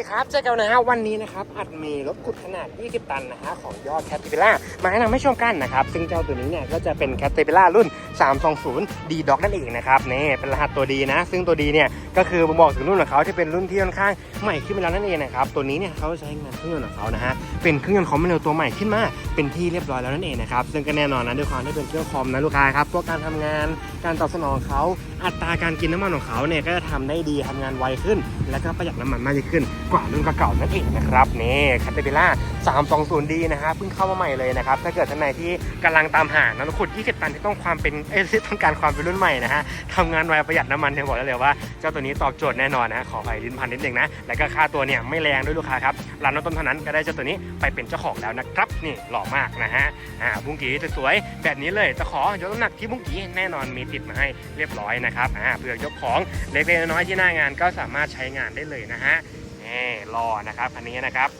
ีครับ เจอกันนะฮะวันนี้นะครับ อัดมีรถขุดขนาด 20 ตันนะฮะของยอดแคทปิล่ามาแนะนำให้ชมกันนะครับ ซึ่งเจ้าตัวนี้เนี่ยก็จะเป็นแคทปิล่ารุ่น 320 D Doc นั่นเองนะครับนี่เป็นรหัสตัวดีนะ ซึ่งตัวดีเนี่ยก็คือบ่งบอกถึงรุ่นของเขาที่เป็นรุ่นที่ค่อนข้างใหม่ขึ้นไปแล้วนั่นเองนะครับตัวนี้เนี่ยเขาใช้งานเครื่องยนต์ของเขานะฮะเป็นเครื่องยนต์คอมเมเร็วตัวใหม่ขึ้นมาเป็นที่เรียบร้อยแล้วนั่นเองนะครับซึ่งก็แน่นอนนะด้วยความที่เป็นเครื่องคอมนะลูกค้าครับพวกการทำงานการตอบสนองเขาอัตราการกินน้ำมันของเขาเนี่ยก็จะทำได้ดีทำงานไวขึ้น และก็ประหยัดน้ำมันมากยิ่งขึ้น กว่ารุ่นเก่าๆนั่นเองนะครับนี่คาเตติล่า 320D นะฮะเพิ่งเข้ามาใหม่เลยนะครับถ้าเกิดท่านไหนที่กำลังตามหาน้ำขุด20ตันที่ต้องความเป็นเอ้ยที่ต้องการความเป็นรุ่นใหม่นะฮะทำงานไวประหยัดน้ำมันเนี่ยบอกได้เลยว่าเจ้าตัวนี้ตอบโจทย์แน่นอนนะขอไปลิ้นพันนิดนึงนะแล้วก็ค่าตัวเนี่ยไม่แรงด้วยลูกค้าครับร้านน้ำต้นเท่านั้นก็ได้เจ้าตัวนี้ไปเป็นเจ้าของแล้วนะครับนี่หล่อมากนะฮะอ่าบุ้งกี้สวยๆแบบนี้เลยจะขอยกน้ำหนักที่บุ้งกี้แน่นอนมีติดมาให้เรียบร้อยนะครับอ่าเพื่อยกของเล็กๆน้อยๆที่หน้างานก็สามารถใช้งานได้เลยนะฮะนี่รอนะครับคันนี้นะครับ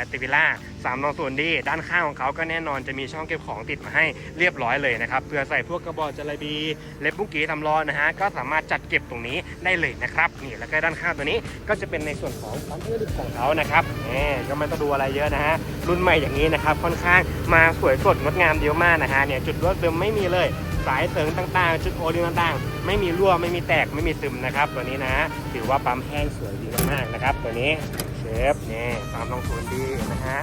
แคตติวิล่าสามนองส่วนดีด้านข้างของเขาก็แน่นอนจะมีช่องเก็บของติดมาให้เรียบร้อยเลยนะครับเพื่อใส่พวกกระบอกจระบีเล็บบุ้งกีทำล้อนะฮะก็สามารถจัดเก็บตรงนี้ได้เลยนะครับนี่แล้วก็ด้านข้างตัวนี้ก็จะเป็นในส่วนของปั๊มเพื่อดิบของเขานะครับนี่ก็ไม่ต้องดูอะไรเยอะนะฮะรุ่นใหม่อย่างนี้นะครับค่อนข้างมาสวยสดงดงามเดียวมากนะฮะเนี่ยจุดรวดเดิมไม่มีเลยสายเสริงต่างๆจุดโอลิงต่างๆ ไม่มีรั่วไม่มีแตกไม่มีซึมนะครับ ตัวนี้นะ ถือว่าปั๊มแห้งสวยดีมากๆนะครับ ตัวนี้ เชฟนี่ปั๊มลงศูนย์ดีนะฮะ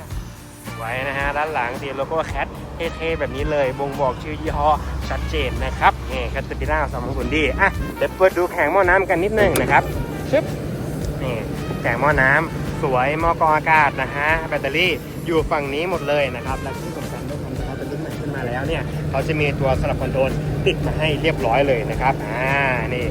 ไว้นะฮะด้านหลังตีโลโก้แคทเท่ๆแบบนี้เลยบ่งบอกชื่อยี่ห้อชัดเจนนะครับนี่แคทเตอร์ปิล่าสามศูนย์ดีอะเดี๋ยวเปิดดูแข็งหม้อน้ำกันนิดนึงนะครับชึบนี่แข็งหม้อน้ำสวยหม้อกรองอากาศนะฮะแบตเตอรี่อยู่ฝั่งนี้หมดเลยนะครับและที่สำคัญด้วยความที่เขาเป็นรุ่นใหม่ขึ้นมาแล้วเนี่ยเขาจะมีตัวสลับคอนโทรลติดมาให้เรียบร้อยเลยนะครับอ่านี่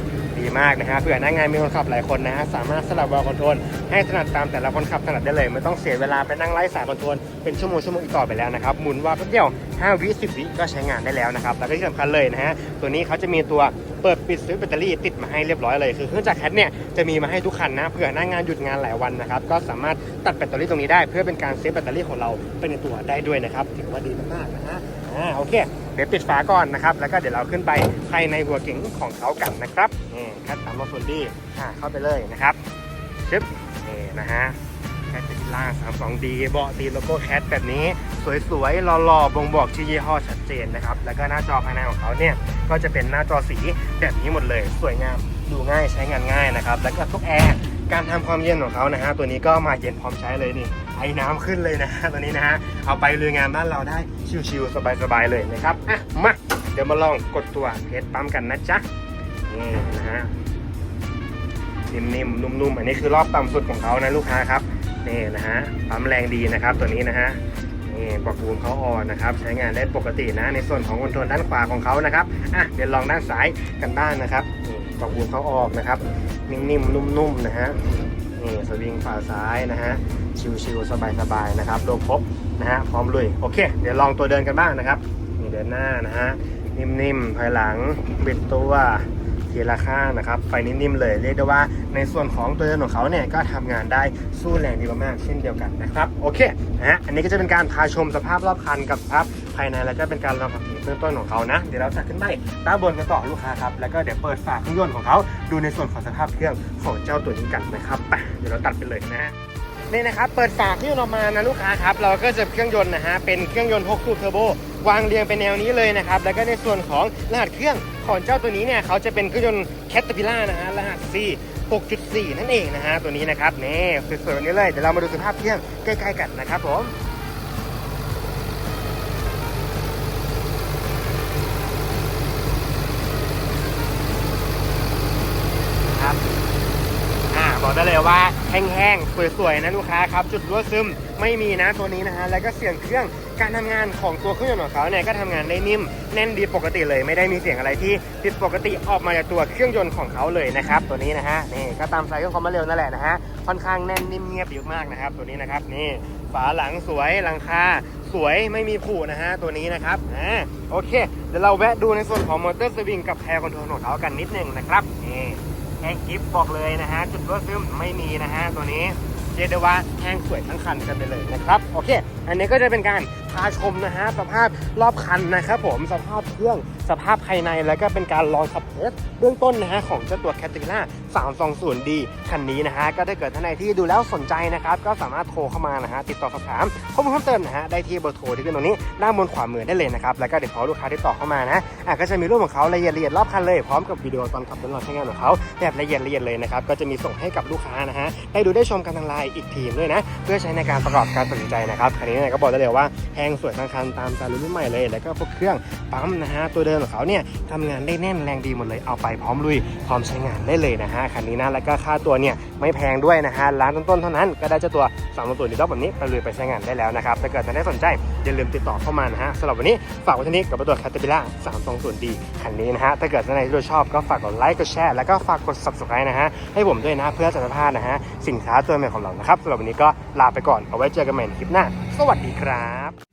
ดีมากนะฮะเผื่อหน้างานมีคนขับหลายคนนะฮะสามารถสลับวาล์วคอนโทรลให้ถนัดตามแต่ละคนขับถนัดได้เลยไม่ต้องเสียเวลาไปนั่งไล่สายคอนโทรลเป็นชั่วโมงชั่วโมงอีกต่อไปแล้วนะครับหมุนวาล์วแป๊บเดียว5วิ10วิก็ใช้งานได้แล้วนะครับแล้วก็ที่สำคัญเลยนะฮะตัวนี้เขาจะมีตัว เปิดปิดซื้อแบตเตอรี่ติดมาให้เรียบร้อยเลยคือเครื่องจักรแคทเนี่ยจะมีมาให้ทุกคันนะเผื่อหน้างานหยุดงานหลายวันนะครับก็สามารถตัดแบตเตอรี่ตรงนี้ได้ เพื่อเป็นการเซฟแบตเตอรี่ของเราไปในตัวได้ด้วยนะครับถือว่าดีมากๆนะฮะอ่าโอเคเดี๋ยวปิดฝาก่อนนะครับ แล้วก็เดี๋ยวเราขึ้นไปภายในหัวเก๋งของเขากันนะครับนี่แคทสามโลส่วนดีอ่าเข้าไปเลยนะครับชึบนี่นะฮะ แคทติล่า32 d เบาะตีโลโก้แคทแบบนี้ สวยๆหล่อๆบ่งบอกชื่อยี่ห้อชัดเจนนะครับ แล้วก็หน้าจอภายในของเขาเนี่ย ก็จะเป็นหน้าจอสีแบบนี้หมดเลย สวยงาม ดูง่ายใช้งานง่ายนะครับ แล้วก็ทุกแอร์การทำความเย็นของเขานะฮะตัวนี้ก็มาเย็นพร้อมใช้เลยนี่ไอ้น้ำขึ้นเลยนะฮะตัวนี้นะฮะเอาไปลุยงานบ้านเราได้ชิวๆสบายๆเลยนะครับอะมาเดี๋ยวมาลองกดตัวเทสปั๊มกันนะจ๊ะนี่นะฮะนิ่มๆนุ่มๆอันนี้คือรอบต่ำสุดของเขานะลูกค้าครับ นี่นะฮะปั๊มแรงดีนะครับตัวนี้นะฮะนี่ปรับปรุงเขาอ่อนนะครับใช้งานได้ปกตินะในส่วนของคอนโทรลด้านขวาของเขานะครับอะเดี๋ยวลองด้านซ้ายกันบ้างนะครับนี่ปรับปรุงเขาออกนะครับ นิ่มๆนุ่มๆนะฮะนี่สวิงฝ่าซ้ายนะฮะชิวๆสบายๆนะครับโลครบนะฮะพร้อมลุยโอเค เดี๋ยวลองตัวเดินกันบ้างนะครับนี่เดินหน้านะฮะนิ่มๆภายหลังบิดตัวทีละข้างนะครับไฟนิ่มๆเลยเรียกได้ว่าในส่วนของตัวเดินของเขาเนี่ยก็ทำงานได้ สู้แรงดีมากๆเช่นเดียวกันนะครับโอเคนะฮะอันนี้ก็จะเป็นการพาชมสภาพรอบคันกับสภาพภายในแล้วก็เป็นการลองขับขี่เบื้องต้นของเขานะ เดี๋ยวเราจะขึ้นไปด้านบนกันต่อลูกค้าครับแล้วก็เดี๋ยวเปิดฝาเครื่องยนต์ของเขาดูในส่วนของสภาพเครื่องของเจ้าตัวนี้กันนะครับไปเดี๋ยวเราตัดไปเลยนะฮะนี่นะครับเปิดฝาเครื่องยนต์ออกมานะลูกค้าครับเราก็จะเครื่องยนต์นะฮะเป็นเครื่องยนต์6สูบเทอร์โบวางเรียงเป็นแนวนี้เลยนะครับแล้วก็ในส่วนของรหัสเครื่องของเจ้าตัวนี้เนี่ยเขาจะเป็นเครื่องยนต์แคตตาพิล่านะฮะรหัส C 6.4 นั่นเองนะฮะตัวนี้นะครับนี่สวยๆนี้เลยเดี๋ยวเรามาดูสภาพเครื่องใกล้ๆกันนะครับผมครับอ่าบอกได้เลยว่าแห้งๆ สวยๆ นะลูกค้าครับ จุดรั่วซึมไม่มีนะตัวนี้นะฮะ แล้วก็เสียงเครื่อง การทำงานของตัวเครื่องยนต์ของเขาเนี่ยก็ทำงานได้นิ่มแน่นดีปกติเลย ไม่ได้มีเสียงอะไรที่ผิดปกติออกมาจากตัวเครื่องยนต์ของเขาเลยนะครับตัวนี้นะฮะนี่ก็ตามสายเครื่องความเร็วนั่นแหละนะฮะค่อนข้างแน่นนิ่มเงียบอยู่มากนะครับ ตัวนี้นะครับนี่ฝาหลังสวยหลังคาสวยไม่มีผุนะฮะตัวนี้นะครับอ่าโอเคเดี๋ยวเราแวะดูในส่วนของมอเตอร์สวิงกับแพร์คอนโทรลของเขากันนิดนึงนะครับนี่แห้งกิฟบอกเลยนะฮะจุดรั่วซึมไม่มีนะฮะตัวนี้เรียกได้ว่าแห้งสวยทั้งคันกันไปเลยนะครับ โอเค อันนี้ก็จะเป็นการาชมนะฮะสภาพรอบคันนะครับผมสภาพเครื่องสภาพภายในแล้วก็เป็นการลองขับเทสเบื้องต้นนะฮะของเจ้าตัว Caterpillar 320D คันนี้นะฮะก็ถ้าเกิดท่านใดที่ดูแล้วสนใจนะครับก็สามารถโทรเข้ามานะฮะติดต่อสอบถามข้อมูลเพิ่มเติมนะฮะได้ที่เบอร์โทรที่ขึ้นตรงนี้ด้านบนขวามือได้เลยนะครับแล้วก็เดี๋ยวพอลูกค้าที่ต่อเข้ามานะอะก็จะมีรูปของเขาละเอียดละเอียดรอบคันเลยพร้อมกับวิดีโอตอนขับตลอดใช้งานของเขาแบบละเอียดละเอียดเลยนะครับก็จะมีส่งให้กับลูกค้านะฮะได้ดูได้ชมกันทางไลน์อีกทีมด้วยนะ เพื่อใช้ในการประกอบการตัดสินใจนะครับคันนี้ก็บอกได้เลยว่าแงสวยทั้งคันตามใจรุ่นใหม่เลย แล้วก็พวกเครื่องปั๊มนะฮะตัวเดิมของเขาเนี่ยทำงานได้แน่นแรงดีหมดเลยเอาไปพร้อมลุยพร้อมใช้งานได้เลยนะฮะคันนี้นะแล้วก็ค่าตัวเนี่ยไม่แพงด้วยนะฮะร้านต้นๆเท่านั้นก็ได้เจ้าตัวสามตัวดีด็อกแบบนี้ไปลุยไปใช้งานได้แล้วนะครับถ้าเกิดท่านได้สนใจอย่าลืมติดต่อเข้ามานะฮะสำหรับวันนี้ฝากไว้เท่นี้กับตัว Caterpillar 320D คันนี้นะฮะถ้าเกิดท่านใดที่ชอบก็ฝากกดไลค์กดแชร์แล้วก็ฝากกด subscribe นะฮะให้ผมด้วยนะเพื่อจะไม่พลาดนะฮะสินค้าตัวใหม่ของเรานะครับสำหรับวันนี้ก็ลาไปก่อนเอาไว้เจอกันใหม่ในคลิปหน้า สวัสดีครับ